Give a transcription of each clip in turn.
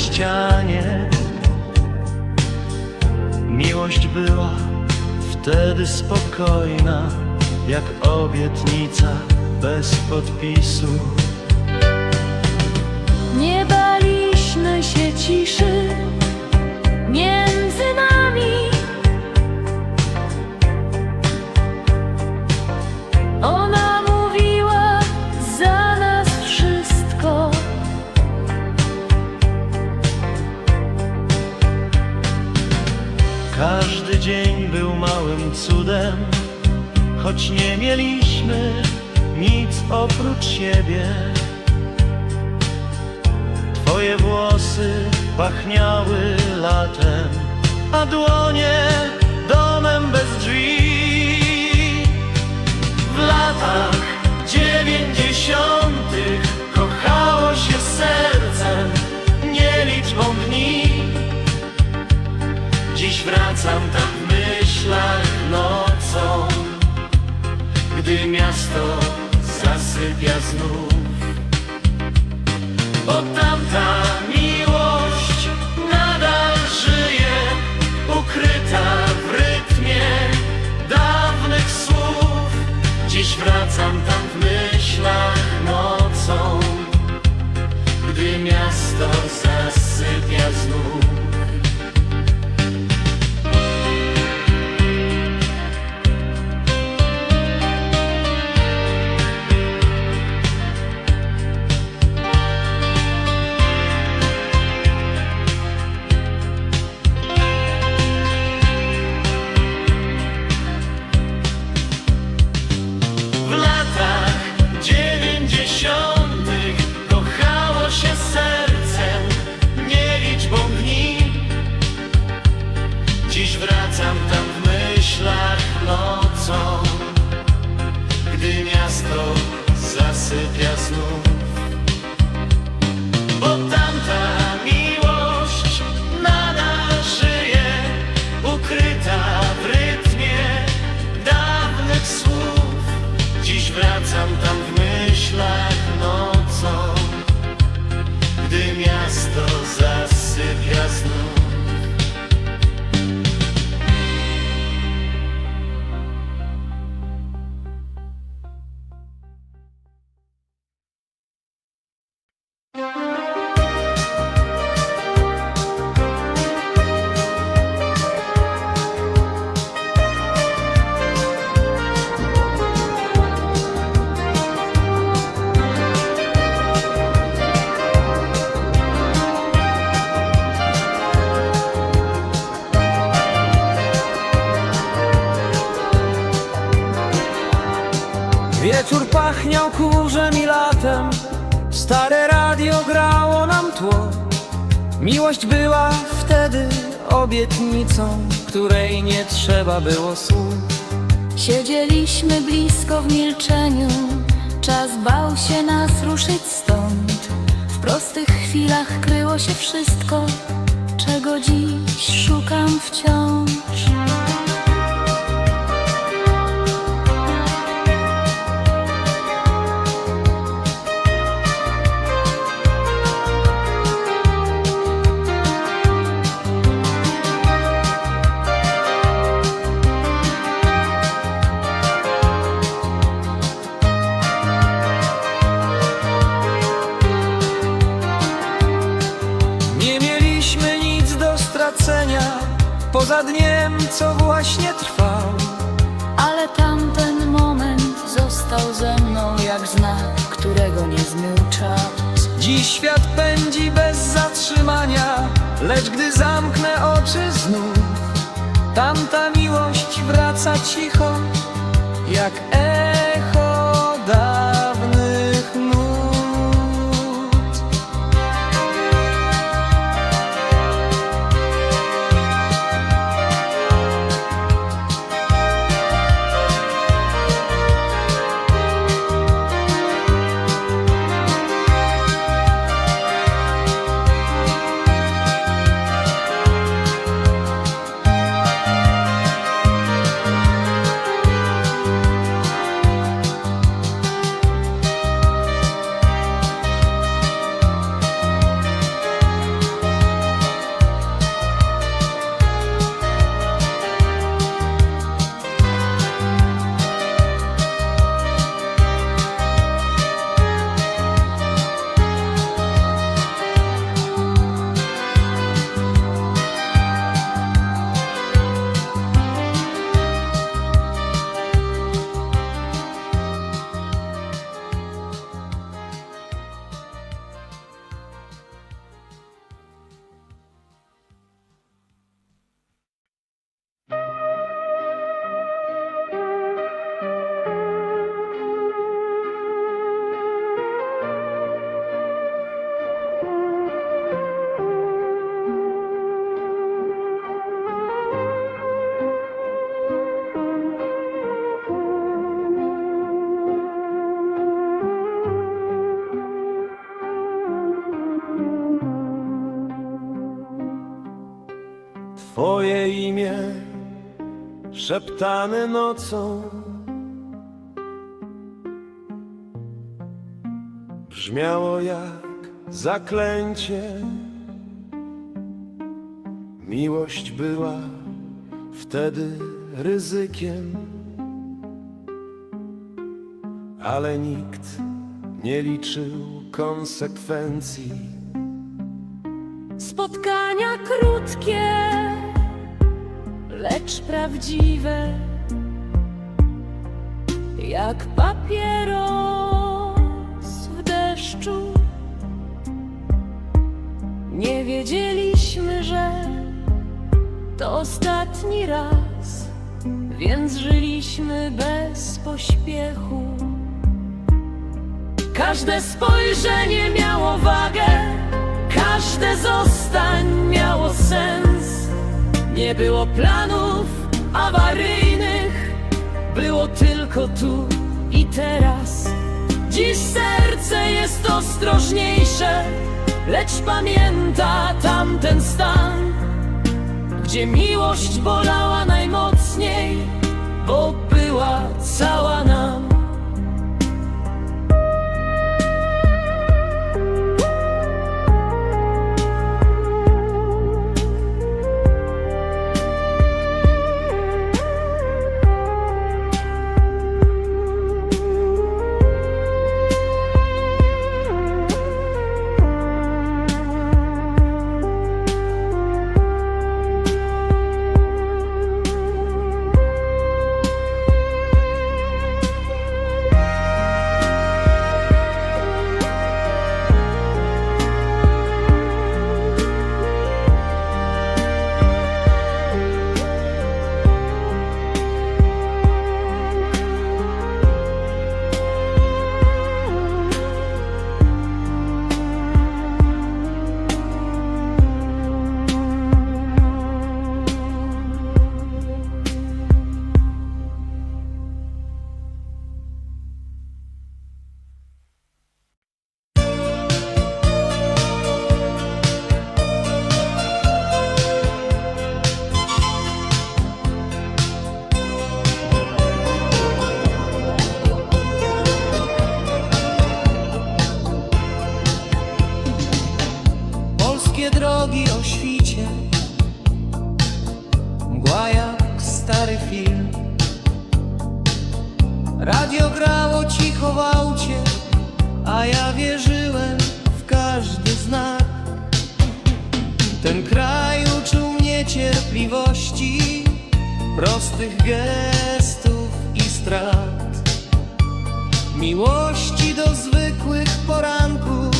ścianie Miłość była wtedy spokojna Jak obietnica bez podpisu Nie baliśmy się ciszy między nami. Miasto zasypia znów Bo tamta kurzem i latem Stare radio grało nam tło Miłość była wtedy obietnicą Której nie trzeba było słów Siedzieliśmy blisko w milczeniu. Czas bał się nas ruszyć stąd. W prostych chwilach kryło się wszystko, czego dziś szukam wciąż. Dniem, co właśnie trwał Ale tamten moment został ze mną jak znak, którego nie zmył czas. Dziś świat pędzi bez zatrzymania Lecz gdy zamknę oczy znów Tamta miłość wraca cicho Jak echo szeptane nocą brzmiało jak zaklęcie. Miłość była wtedy ryzykiem, ale nikt nie liczył konsekwencji. Spotkania krótkie, lecz prawdziwe, jak papieros w deszczu. Nie wiedzieliśmy, że to ostatni raz, więc żyliśmy bez pośpiechu. Każde spojrzenie miało wagę, każde zostań miało sens. Nie było planów awaryjnych, było tylko tu i teraz. Dziś serce jest ostrożniejsze, lecz pamięta tamten stan, gdzie miłość bolała najmocniej, bo była cała wierzyłem w każdy znak Ten kraj uczył mnie cierpliwości Prostych gestów i strat Miłości do zwykłych poranków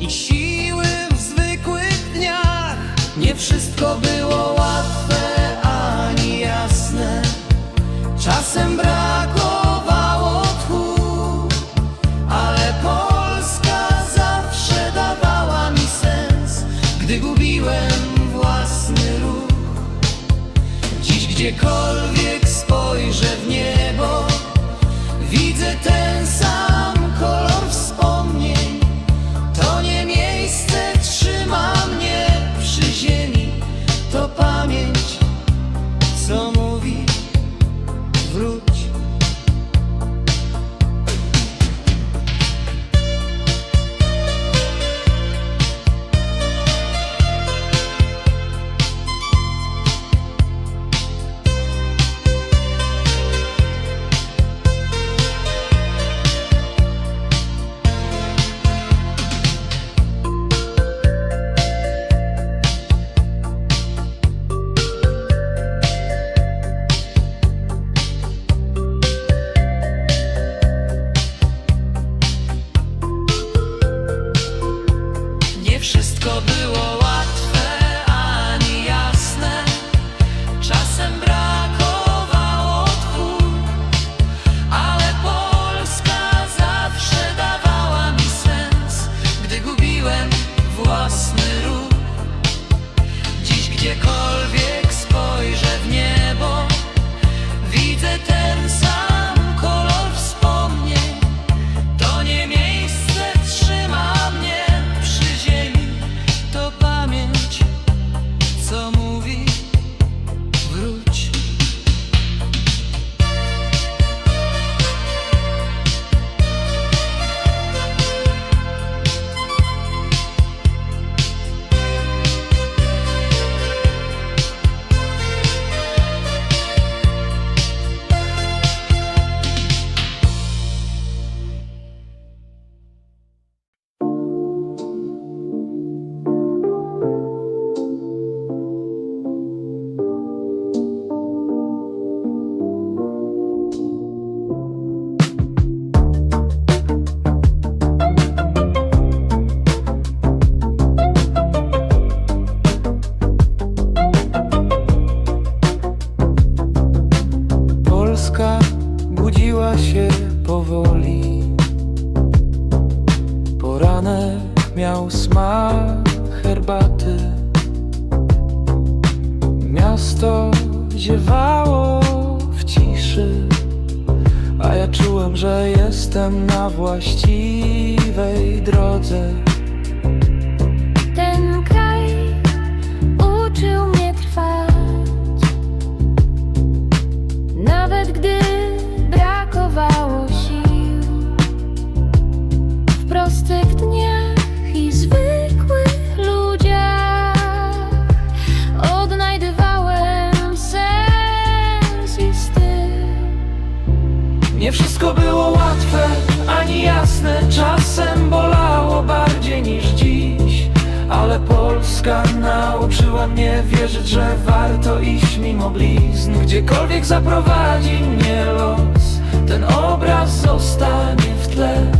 i siły w zwykłych dniach. Nie wszystko było łatwe Dziś gdziekolwiek miasto ziewało w ciszy A ja czułem, że jestem na właściwej drodze Czasem bolało bardziej niż dziś Ale Polska nauczyła mnie wierzyć, że warto iść mimo blizn. Gdziekolwiek zaprowadzi mnie los Ten obraz zostanie w tle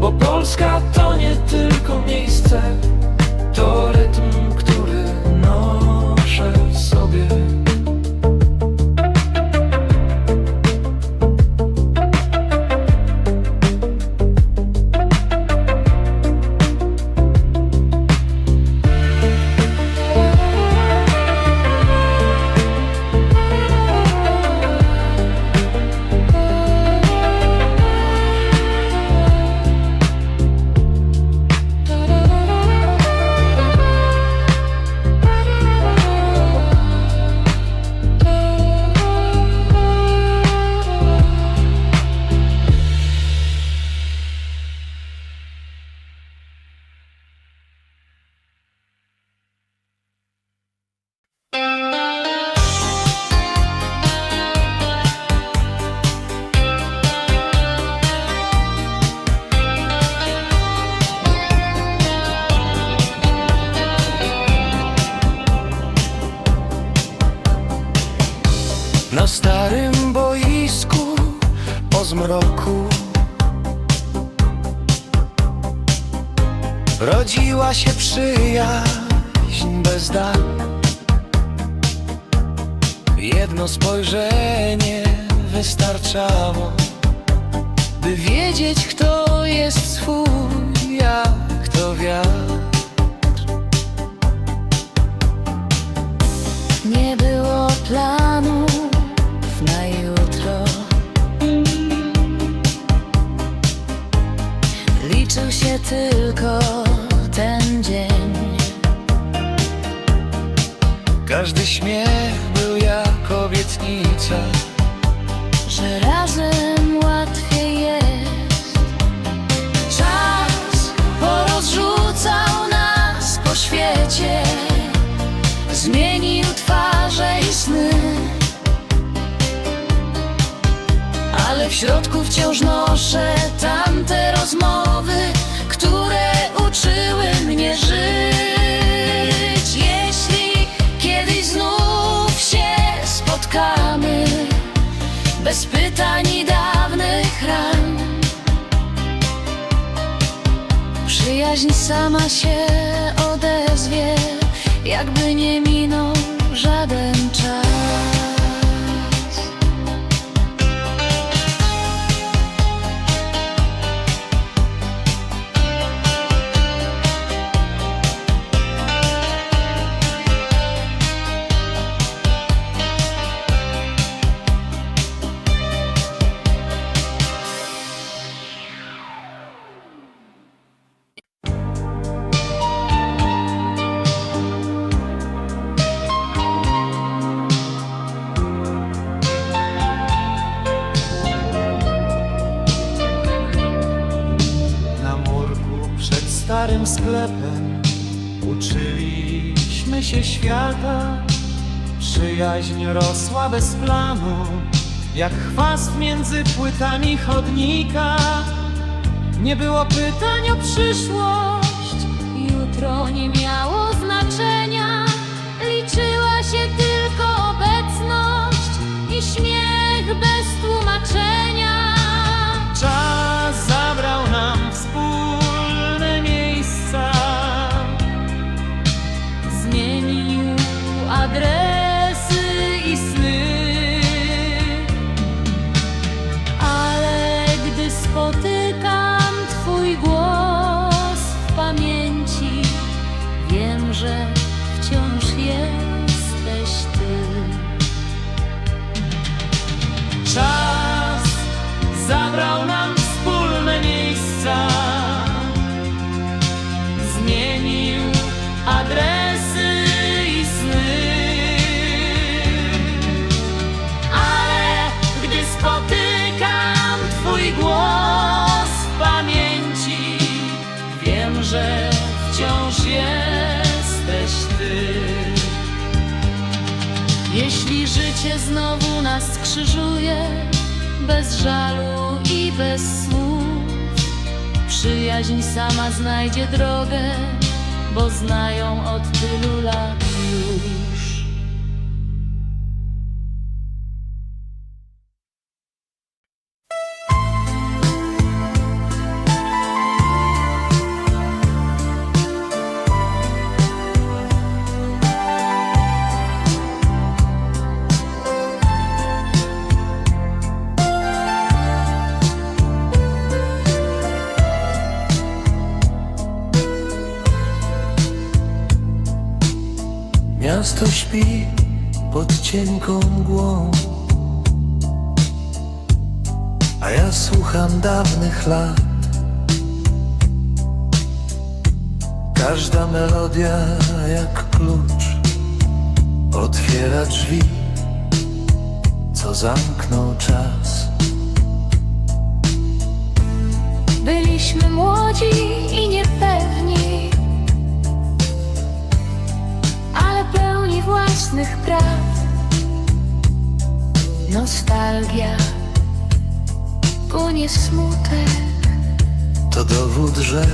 Bo Polska to nie tylko miejsce To rytm, który noszę w sobie jest swój jak to wiatr Nie było planów na jutro. Liczył się tylko ten dzień. Każdy śmiech był jak obietnica że razem środku wciąż noszę tamte rozmowy, które uczyły mnie żyć. Jeśli kiedyś znów się spotkamy, bez pytań i dawnych ran. Przyjaźń sama się odezwie, jakby nie minął żaden starym sklepem. Uczyliśmy się świata. Przyjaźń rosła bez planu Jak chwast między płytami chodnika. Nie było pytań o przyszłość Jutro nie miało znaczenia, liczyła się tylko obecność i śmiech bez tłumaczenia. kadre. Jeśli życie znowu nas skrzyżuje, bez żalu i bez słów, przyjaźń sama znajdzie drogę, bo znają od tylu lat już. Słucham dawnych lat. Każda melodia jak klucz Otwiera drzwi Co zamknął czas. Byliśmy młodzi i niepewni, ale pełni własnych praw. Nostalgia, płynie smutek. To dowód, że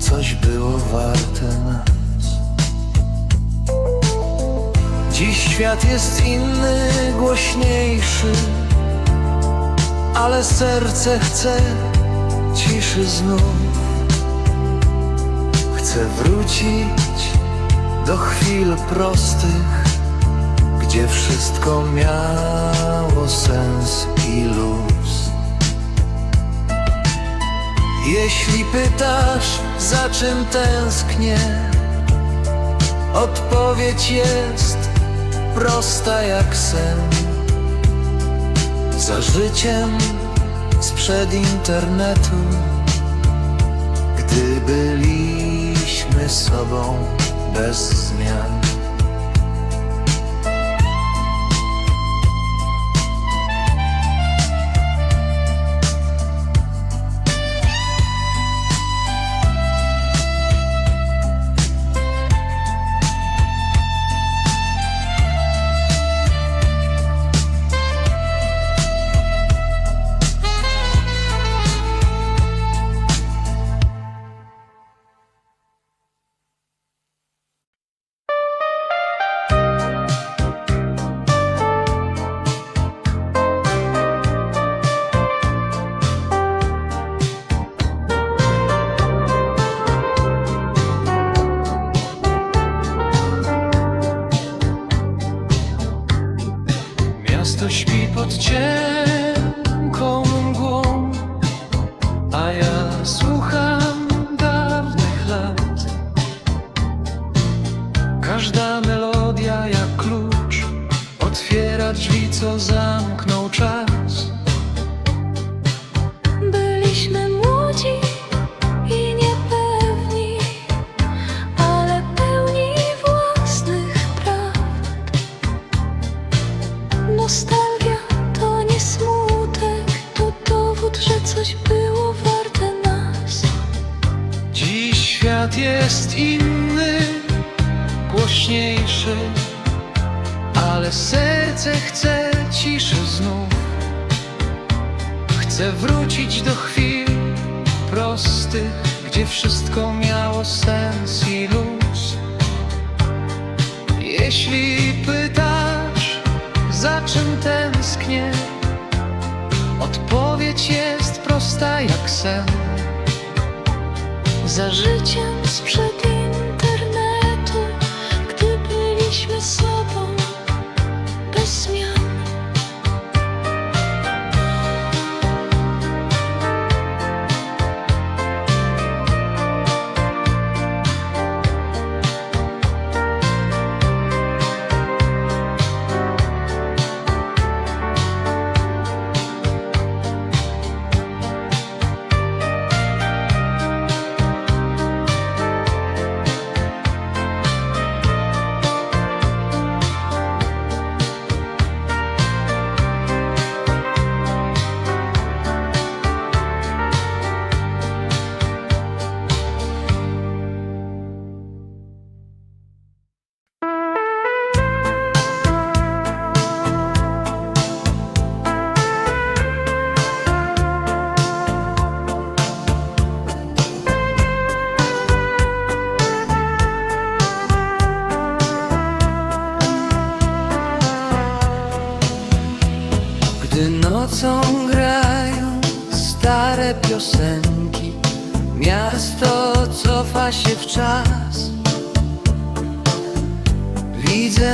coś było warte nas. Dziś świat jest inny, głośniejszy, ale serce chce ciszy znów. Chcę wrócić do chwil prostych, gdzie wszystko miało sens i luz. Jeśli pytasz, za czym tęsknię, odpowiedź jest prosta jak sen. Za życiem sprzed internetu, gdy byliśmy sobą bez zmian. Za czym tęsknię, odpowiedź jest prosta jak sen. Za życiem sprzed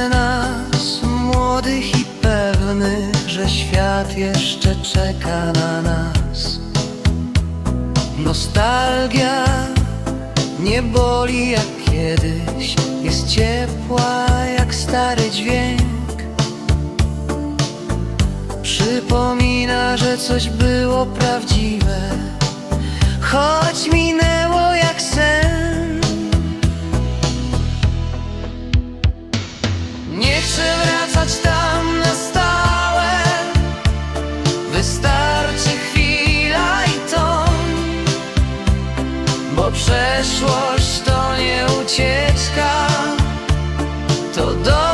nas młodych i pewnych Że świat jeszcze czeka na nas. Nostalgia nie boli jak kiedyś Jest ciepła jak stary dźwięk. Przypomina, że coś było prawdziwe Choć minęło jak ucieczka to do